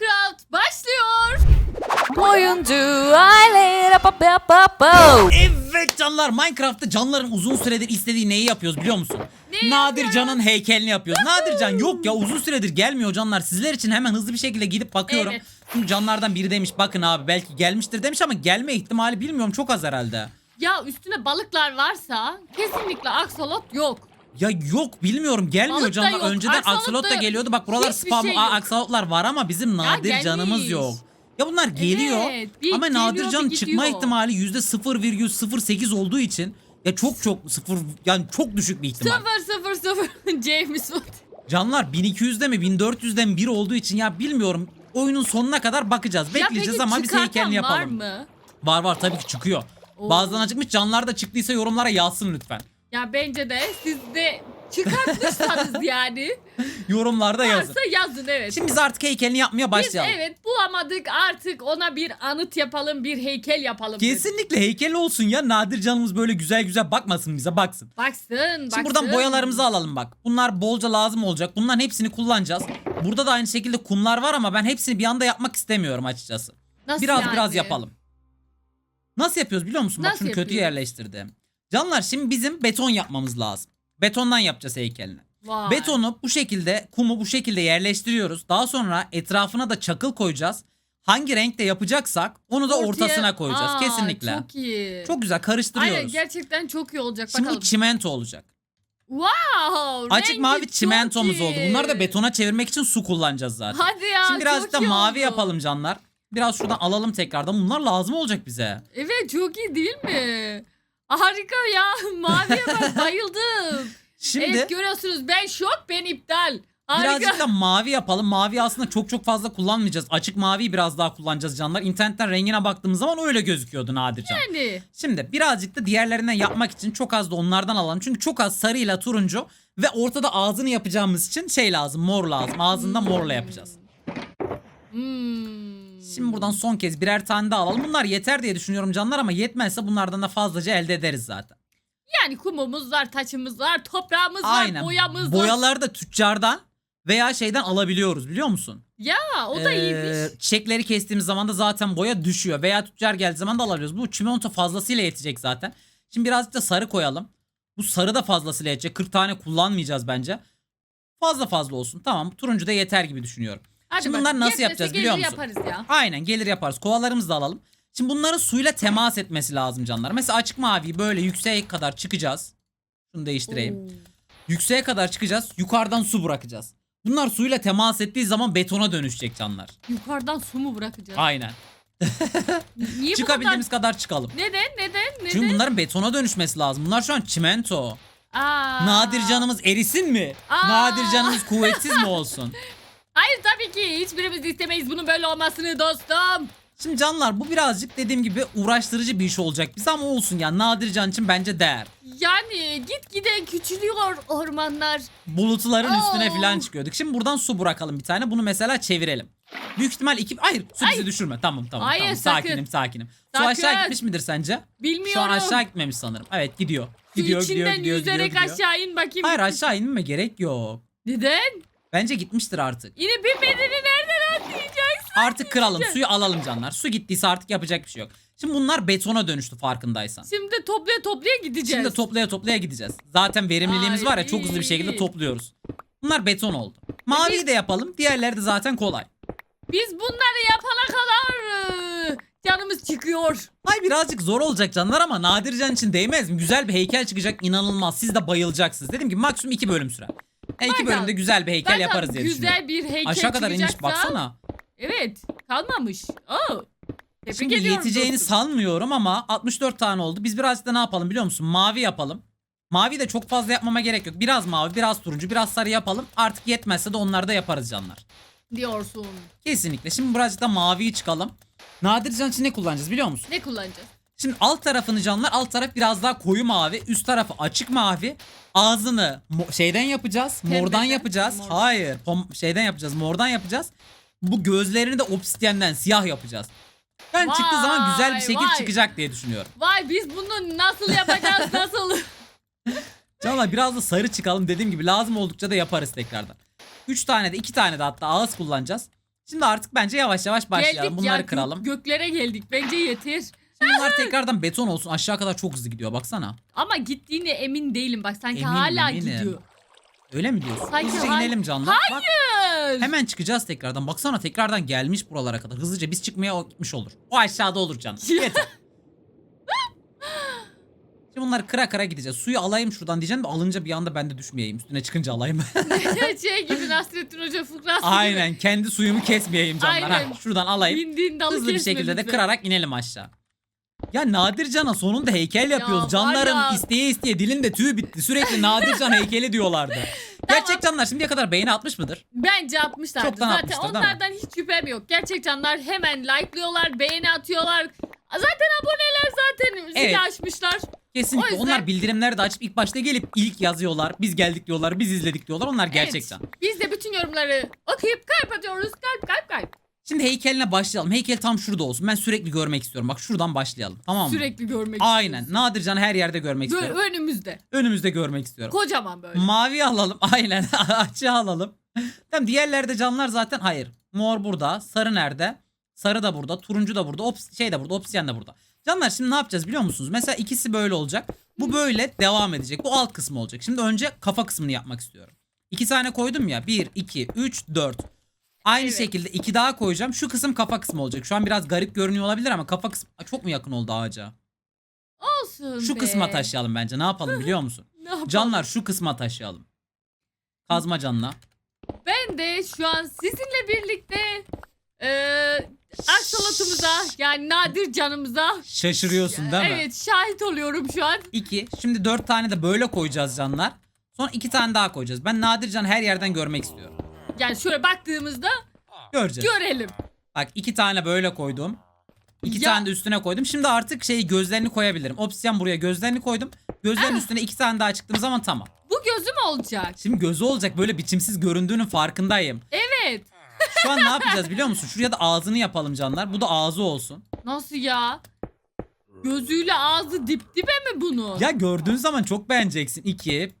Minecraft başlıyor. Oyuncu aile pa pa pa pa. Evet canlar Minecraft'ta canların uzun süredir istediği neyi yapıyoruz biliyor musun? Neyi Nadir Can'ın heykelini yapıyoruz. Nadir Can yok ya uzun süredir gelmiyor canlar. Sizler için hemen hızlı bir şekilde gidip bakıyorum. Evet. Şimdi canlardan biri demiş bakın abi belki gelmiştir demiş ama gelme ihtimali bilmiyorum çok az herhalde. Ya üstüne balıklar varsa kesinlikle aksolot yok. Ya yok bilmiyorum gelmiyor Balık da canlar. yok, Önceden aksolot aksolot da da geliyordu. Bak buralar hiçbir spam şey aa, yok. aksolotlar var ama bizim nadir gelmiş. canımız yok. Ya bunlar geliyor Evet, bir ama geliyor, nadir can bir çıkma gidiyor. ihtimali %0,08 olduğu için ya çok çok sıfır yani çok düşük bir ihtimal. Sıfır sıfır sıfır James Bond. Canlar 1200'de mi 1400'de mi bir olduğu için ya bilmiyorum. Oyunun sonuna kadar bakacağız. Bekleyeceğiz peki ama biz çıkartan heykelini yapalım. var mı? Var var tabii ki çıkıyor. Oo. Bazılarına çıkmış canlar da çıktıysa yorumlara yazsın lütfen. Ya bence de siz de çıkartmışsanız yani. Yorumlarda yazın. Varsa yazın evet. Şimdi biz artık heykelini yapmaya Biz başlayalım. evet bulamadık artık ona bir anıt yapalım bir heykel yapalım. dedik. Kesinlikle heykel olsun ya. Nadir canımız böyle güzel güzel bakmasın bize baksın. Baksın baksın. Şimdi buradan boyalarımızı alalım bak. Bunlar bolca lazım olacak. Bunların hepsini kullanacağız. Burada da aynı şekilde kumlar var ama ben hepsini bir anda yapmak istemiyorum açıkçası. Nasıl biraz yani? biraz yapalım. Nasıl yapıyoruz biliyor musun? Bak Nasıl şunu kötü yapıyoruz? yerleştirdim. Canlar şimdi bizim beton yapmamız lazım. Betondan yapacağız heykelini. Vay. Betonu bu şekilde, kumu bu şekilde yerleştiriyoruz. Daha sonra etrafına da çakıl koyacağız. Hangi renkte yapacaksak onu da Ortaya- ortasına koyacağız. Aa, Kesinlikle. Çok iyi. Çok güzel karıştırıyoruz. Aynen gerçekten çok iyi olacak Şimdi bakalım. bu çimento olacak. wow, Açık mavi çimentomuz iyi. oldu. Bunları da betona çevirmek için su kullanacağız zaten. Hadi ya Şimdi birazcık da mavi oldu. yapalım canlar. Biraz şuradan alalım tekrardan. Bunlar lazım olacak bize. Evet çok iyi değil mi? Harika ya maviye bak bayıldım. Şimdi Evet görüyorsunuz ben şok ben iptal. Harika. birazcık da mavi yapalım. Mavi aslında çok çok fazla kullanmayacağız. Açık maviyi biraz daha kullanacağız canlar. İnternetten rengine baktığımız zaman öyle gözüküyordu nadircan. Yani. Şimdi birazcık da diğerlerinden yapmak için çok az da onlardan alalım. Çünkü çok az sarıyla turuncu ve ortada ağzını yapacağımız için şey lazım mor lazım. Ağzında morla yapacağız. Hmm. Şimdi buradan son kez birer tane daha alalım. Bunlar yeter diye düşünüyorum canlar ama yetmezse bunlardan da fazlaca elde ederiz zaten. Yani kumumuz var, taçımız var, toprağımız var, Aynen. boyamız var. Boyaları da tüccardan veya şeyden alabiliyoruz biliyor musun? Ya o da Ee, iyiymiş. Çiçekleri kestiğimiz zaman da zaten boya düşüyor. Veya tüccar geldiği zaman da alabiliyoruz. Bu çimento fazlasıyla yetecek zaten. Şimdi birazcık da sarı koyalım. Bu sarı da fazlasıyla yetecek. 40 tane kullanmayacağız bence. Fazla fazla olsun. Tamam turuncu da yeter gibi düşünüyorum. Hadi şimdi bak, bunları nasıl yapacağız gelir biliyor musun? yaparız ya. Aynen gelir yaparız. Kovalarımızı da alalım. Şimdi bunların suyla temas etmesi lazım canlar. Mesela açık mavi böyle yükseğe kadar çıkacağız. Şunu değiştireyim. Oo. Yükseğe kadar çıkacağız. Yukarıdan su bırakacağız. Bunlar suyla temas ettiği zaman betona dönüşecek canlar. Yukarıdan su mu bırakacağız? Aynen. Niye bu Çıkabildiğimiz kadar? kadar çıkalım. Neden? Neden? Neden? Çünkü bunların betona dönüşmesi lazım. Bunlar şu an çimento. Aa. Nadir canımız erisin mi? Aa. Nadir canımız kuvvetsiz mi olsun? Hayır tabii ki hiçbirimiz istemeyiz bunun böyle olmasını dostum. Şimdi canlar bu birazcık dediğim gibi uğraştırıcı bir iş olacak bize ama olsun ya. Nadir can için bence değer. Yani git giden küçülüyor ormanlar. Bulutların üstüne Oo. falan çıkıyorduk. Şimdi buradan su bırakalım bir tane. Bunu mesela çevirelim. Büyük ihtimal iki... Hayır su bizi Ay. düşürme. Tamam tamam. Hayır, tamam. sakın. Sakinim sakinim. Su Sakın. aşağı gitmiş midir sence? Bilmiyorum. Şu an aşağı gitmemiş sanırım. Evet gidiyor. Su Gidiyor içinden gidiyor gidiyor gidiyor. yüzerek gidiyor. aşağı in bakayım. Hayır aşağı inme gerek yok. Neden? Bence gitmiştir artık. Yine bilmediğini nereden atlayacaksın? Artık kıralım suyu alalım canlar. Su gittiyse artık yapacak bir şey yok. Şimdi bunlar betona dönüştü farkındaysan. Şimdi toplaya toplaya gideceğiz. Şimdi toplaya toplaya gideceğiz. Zaten verimliliğimiz Ay, var ya çok hızlı bir şekilde topluyoruz. Bunlar beton oldu. Maviyi de yapalım. Diğerleri de zaten kolay. Biz bunları yapana kadar ıı, canımız çıkıyor. Ay birazcık zor olacak canlar ama Nadircan için değmez mi? Güzel bir heykel çıkacak inanılmaz. Siz de bayılacaksınız. Dedim ki maksimum iki bölüm sürer. E, iki bölümde güzel bir heykel Zaten yaparız diye düşünüyorum. güzel bir heykel Aşağı kadar inmiş çıkacaksa- baksana. Evet kalmamış. Oo. Tebrik Şimdi ediyorum yeteceğini dostum. sanmıyorum ama 64 tane oldu. Biz birazcık da ne yapalım biliyor musun? Mavi yapalım. Mavi de çok fazla yapmama gerek yok. Biraz mavi, biraz turuncu, biraz sarı yapalım. Artık yetmezse de onları da yaparız canlar. diyorsun. Kesinlikle. Şimdi birazcık da maviyi çıkalım. Nadircan için ne kullanacağız biliyor musun? Ne kullanacağız? Şimdi alt tarafını canlar alt taraf biraz daha koyu mavi. Üst tarafı açık mavi. Ağzını şeyden yapacağız. Mordan Pembeden, yapacağız. mor. Hayır. şeyden yapacağız. Mordan yapacağız. Bu gözlerini de obsidiyenden siyah yapacağız. Ben çıktığı zaman güzel bir Vay, şekil vay. çıkacak diye düşünüyorum. Vay biz bunu nasıl yapacağız nasıl? Canlar biraz da sarı çıkalım dediğim gibi lazım oldukça da yaparız tekrardan. 3 tane de 2 tane de hatta ağız kullanacağız. Şimdi artık bence yavaş yavaş başlayalım. Geldik Bunları ya gök- kıralım. göklere geldik. Bence yeter. Bunlar tekrardan beton olsun. Aşağı kadar çok hızlı gidiyor baksana. Ama gittiğine emin değilim. Bak sanki Eminim, hala eminim. gidiyor. Öyle mi diyorsun? Sanki Hızlıca hay- inelim canlar. Bak Hayır. hemen çıkacağız tekrardan. Baksana tekrardan gelmiş buralara kadar. Hızlıca biz çıkmaya o gitmiş olur. O aşağıda olur can. Yeter. Şimdi bunları kıra kıra gideceğiz. Suyu alayım şuradan diyeceğim de alınca bir anda ben de düşmeyeyim. Üstüne çıkınca alayım. şey gibi Nasrettin Hoca fıkrası gibi. Aynen. Kendi suyumu kesmeyeyim canlar. Aynen. Ha, şuradan alayım. Bindiğin dalı Hızlı bir kesme şekilde de lütfen. kırarak inelim aşağı. Ya Nadircan'a sonunda heykel yapıyoruz. var Canların ya. isteye isteye dilinde tüy bitti. Sürekli Nadircan heykeli diyorlardı. Gerçek canlar şimdiye kadar beğeni atmış mıdır? Bence atmışlardı. Çoktan Zaten değil mi? onlardan hiç şüphem yok. Gerçek canlar hemen like'lıyorlar, beğeni atıyorlar. Zaten aboneler zaten zil Evet. açmışlar. Kesinlikle. O yüzden- Onlar bildirimleri de açıp ilk başta gelip ilk yazıyorlar. Biz geldik diyorlar, biz izledik diyorlar. Onlar gerçek Evet. can. Biz de bütün yorumları okuyup kalp atıyoruz. Kalp kalp kalp. Şimdi heykeline başlayalım. Heykel tam şurada olsun. Ben sürekli görmek istiyorum. Bak şuradan başlayalım. Tamam mı? Sürekli görmek Aynen. Nadircan'ı her yerde görmek Böyle istiyorum. önümüzde. Önümüzde görmek istiyorum. Kocaman böyle. Mavi alalım. Aynen. Açı alalım. Tamam diğerlerde canlar zaten hayır. Mor burada. Sarı nerede? Sarı da burada. Turuncu da burada. Ops şey de burada. Obsidian da burada. Canlar şimdi ne yapacağız biliyor musunuz? Mesela ikisi böyle olacak. Bu böyle devam edecek. Bu alt kısmı olacak. Şimdi önce kafa kısmını yapmak istiyorum. İki tane koydum ya. Bir, iki, üç, dört. Aynı Evet. şekilde iki daha koyacağım. Şu kısım kafa kısmı olacak. Şu an biraz garip görünüyor olabilir ama kafa kısmı çok mu yakın oldu ağaca? Olsun Şu be. kısma taşıyalım bence. Ne yapalım biliyor musun? Ne yapalım? Canlar şu kısma taşıyalım. Kazma canla. Ben de şu an sizinle birlikte eee aksolotumuza yani nadir canımıza Şaşırıyorsun değil mi? evet şahit oluyorum şu an. İki. Şimdi dört tane de böyle koyacağız canlar. Sonra iki tane daha koyacağız. Ben Nadircan her yerden görmek istiyorum. Yani şöyle baktığımızda Göreceğiz. görelim. Bak iki tane böyle koydum. İki Ya- tane de üstüne koydum. Şimdi artık şey gözlerini koyabilirim. Obsidian buraya gözlerini koydum. Gözlerin Ah. üstüne iki tane daha çıktığım zaman tamam. Bu gözüm olacak. Şimdi gözü olacak böyle biçimsiz göründüğünün farkındayım. Evet. Şu an ne yapacağız biliyor musun? Şuraya da ağzını yapalım canlar. Bu da ağzı olsun. Nasıl ya? Gözüyle ağzı dip dibe mi bunu? Ya gördüğün zaman çok beğeneceksin. İki.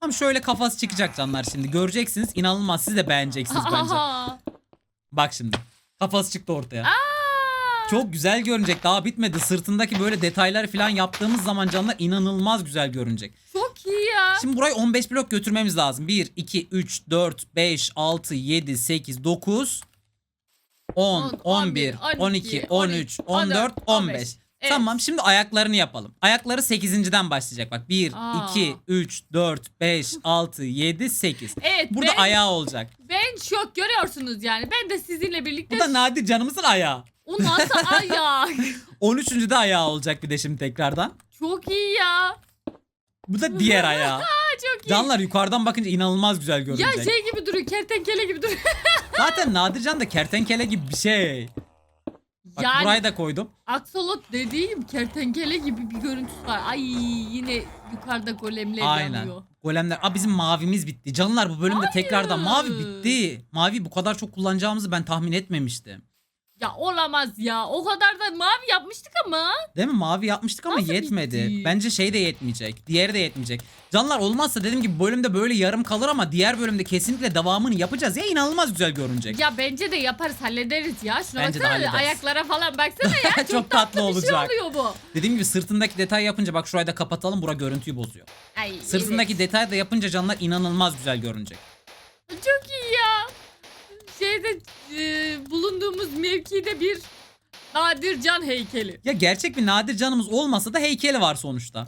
Tam şöyle kafası çıkacak canlar şimdi. Göreceksiniz. İnanılmaz. Siz de beğeneceksiniz bence. Aha. Bak şimdi. Kafası çıktı ortaya. Çok güzel görünecek. Daha bitmedi. Sırtındaki böyle detaylar falan yaptığımız zaman canlar inanılmaz güzel görünecek. Çok iyi ya. Şimdi burayı 15 blok götürmemiz lazım. 1, 2, 3, 4, 5, 6, 7, 8, 9, 10, 10, 11, 12, 13, 14, 15. Evet. Tamam şimdi ayaklarını yapalım. Ayakları 8.den başlayacak. Bak 1, Aa. 2, 3, 4, 5, 6, 7, 8. Evet Burada ben, ayağı olacak. ben şok görüyorsunuz yani. Ben de sizinle birlikte Bu da Nadir canımızın ayağı. o nasıl ayak? 13. de ayağı olacak bir de şimdi tekrardan. Çok iyi ya. Bu da diğer ayağı. Çok iyi. Canlar yukarıdan bakınca inanılmaz güzel ya görünecek. şey gibi duruyor kertenkele gibi duruyor. Zaten Nadircan da kertenkele gibi bir şey. Bak yani burayı da koydum. aksolot dediğim kertenkele gibi bir görüntüsü var. Ay yine yukarıda golemler Aynen. yanıyor. Golemler. Aa bizim mavimiz bitti. Canlar bu bölümde tekrardan mavi Hayır. bitti. Mavi bu kadar çok kullanacağımızı ben tahmin etmemiştim. Ya olamaz ya. O kadar da mavi yapmıştık ama. Değil mi? Mavi yapmıştık ama Nasıl yetmedi. bitti? Bence şey de yetmeyecek. Diğeri de yetmeyecek. Canlar olmazsa dediğim gibi bölümde böyle yarım kalır ama diğer bölümde kesinlikle devamını yapacağız. Ya inanılmaz güzel görünecek. Ya bence de yaparız hallederiz ya. Şuna Bence de baksana hallederiz. ayaklara falan baksana ya. Çok, tatlı, tatlı bir olacak. şey oluyor bu. Dediğim gibi sırtındaki detay yapınca bak şurayı da kapatalım. Bura görüntüyü bozuyor. Ay, Sırtındaki detay da yapınca canlar inanılmaz güzel görünecek. evet. Çok iyi ya. Şeyde e, bulunduğumuz mevkide bir nadir can heykeli. Ya gerçek bir nadir canımız olmasa da heykeli var sonuçta. Aa,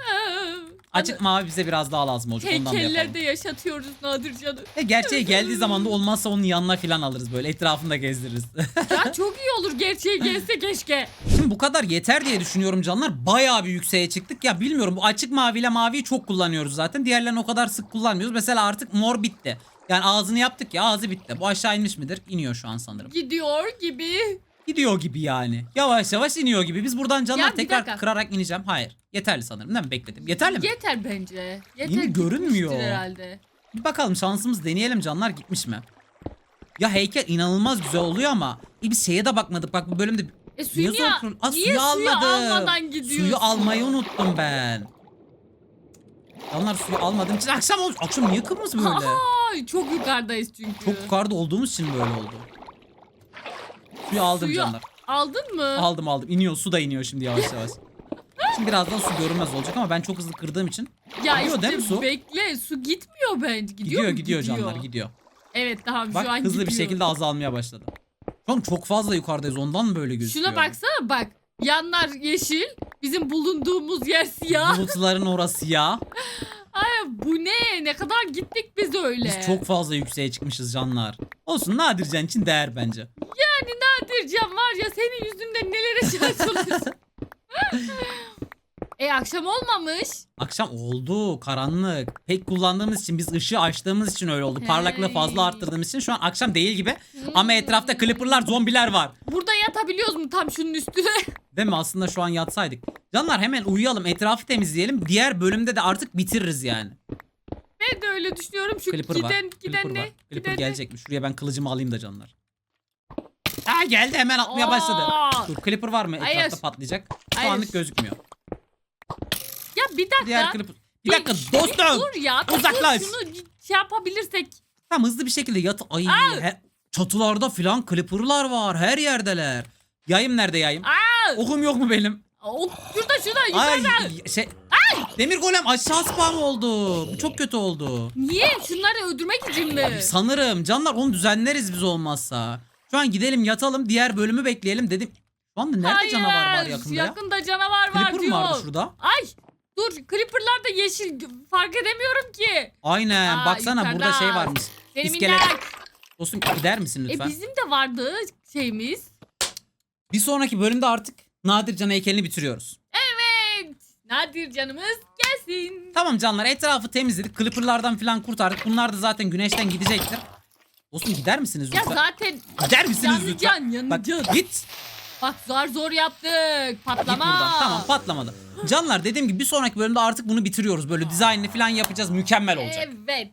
Açık mavi bize biraz daha lazım olacak ondan da yapalım. Heykellerde yaşatıyoruz nadir canı. E gerçeği geldiği zaman da olmazsa onun yanına falan alırız böyle etrafında gezdiririz. Ya çok iyi olur gerçeği gelse keşke. Şimdi bu kadar yeter diye düşünüyorum canlar. Bayağı bir yükseğe çıktık. Ya bilmiyorum bu açık maviyle maviyi çok kullanıyoruz zaten. Diğerlerini o kadar sık kullanmıyoruz. Mesela artık mor bitti. Yani ağzını yaptık ya ağzı bitti. Bu aşağı inmiş midir? İniyor şu an sanırım. Gidiyor gibi. Gidiyor gibi yani. Yavaş yavaş iniyor gibi. Biz buradan canlar Ya bir tekrar dakika. kırarak ineceğim. Hayır. Yeterli sanırım değil mi? Bekledim. Yeterli mi? Yeter bence. Yeter Yine görünmüyor. herhalde. Bir bakalım şansımız deneyelim canlar gitmiş mi? Ya heykel inanılmaz güzel oluyor ama e biz şeye de bakmadık. Bak bu bölümde E suyu Niye niye, Aa, suyu almadım. almadan gidiyorsun? Suyu almayı unuttum ben. Canlar suyu almadığım için akşam olmuş. Akşam niye kırmızı böyle? Ay çok yukarıdayız çünkü. Çok yukarıda olduğumuz için böyle oldu. Suyu aldım Suyu canlar. Aldın mı? Aldım aldım. İniyor. Su da iniyor şimdi yavaş yavaş. Şimdi birazdan su görünmez olacak ama ben çok hızlı kırdığım için ya Gidiyor işte değil mi su? bekle su gitmiyor bence. Gidiyor gidiyor mu? gidiyor, canlar gidiyor. Evet tamam Bak şu an hızlı bir gidiyor. şekilde azalmaya başladı. Şu an çok fazla yukarıdayız ondan mı böyle gözüküyor? Şuna baksana bak. Yanlar yeşil. Bizim bulunduğumuz yer siyah. Bulutların orası ya. Bu ne? Ne kadar gittik biz öyle. Biz çok fazla yükseğe çıkmışız canlar. Olsun Nadircan için değer bence. Yani Nadircan var ya senin yüzünden nelere şahit oluyorsun. e akşam olmamış. Akşam oldu karanlık. Pek kullandığımız için biz ışığı açtığımız için öyle oldu. Parlaklığı fazla Hey. arttırdığımız için şu an akşam değil gibi. Ama etrafta clipperlar zombiler var. Burada yatabiliyoruz mu tam şunun üstüne? Değil mi? Aslında şu an yatsaydık. Canlar hemen uyuyalım etrafı temizleyelim. Diğer bölümde de artık bitiririz yani. ben de öyle düşünüyorum. Şu Clipper giden, var. giden Clipper ne? var. Clipper Giden ne? gelecek mi? Şuraya ben kılıcımı alayım da canlar. Ha geldi hemen atmaya başladı. Aa! Dur Clipper var mı? Etrafta Hayır. patlayacak. Şu Hayır. anlık gözükmüyor. Ya bir dakika. Diğer Clipper. Bir Bir- dakika dostum. Dur ya. dur, Uzaklaş. Şunu şey yapabilirsek. Tamam hızlı bir şekilde yat. Ay he- çatılarda filan Clipper'lar var. Her yerdeler. Yayım nerede yayım? Aa! Okum yok mu benim? O, şurada şurada Ay yukarıda. şey. Demir golem aşağı spam oldu. Bu çok kötü oldu. Niye? Şunları öldürmek için mi? Sanırım canlar onu düzenleriz biz olmazsa. Şu an gidelim yatalım diğer bölümü bekleyelim dedim. Şu anda nerede Hayır, canavar var yakında ya? Yakında canavar var Creeper diyor. vardı şurada? Ay dur Creeper'lar da yeşil fark edemiyorum ki. Aynen Aa, baksana burada yukarıda. şey varmış. Benim İskelet. minnak. Dostum gider misin E lütfen? bizim de vardı şeyimiz. Bir sonraki bölümde artık Nadircan heykelini bitiriyoruz. Evet. Nadir canımız gelsin. Tamam canlar etrafı temizledik. Clipper'lardan falan kurtardık. Bunlar da zaten güneşten gidecektir. Dostum gider misiniz Ya lütfen? zaten Gider misiniz lütfen? yanacaksın Bak yanacaksın. git. Bak zar zor yaptık. Git Patlama. buradan. Tamam patlamadı. Canlar dediğim gibi bir sonraki bölümde artık bunu bitiriyoruz. Böyle dizaynını falan yapacağız. Mükemmel olacak. Evet.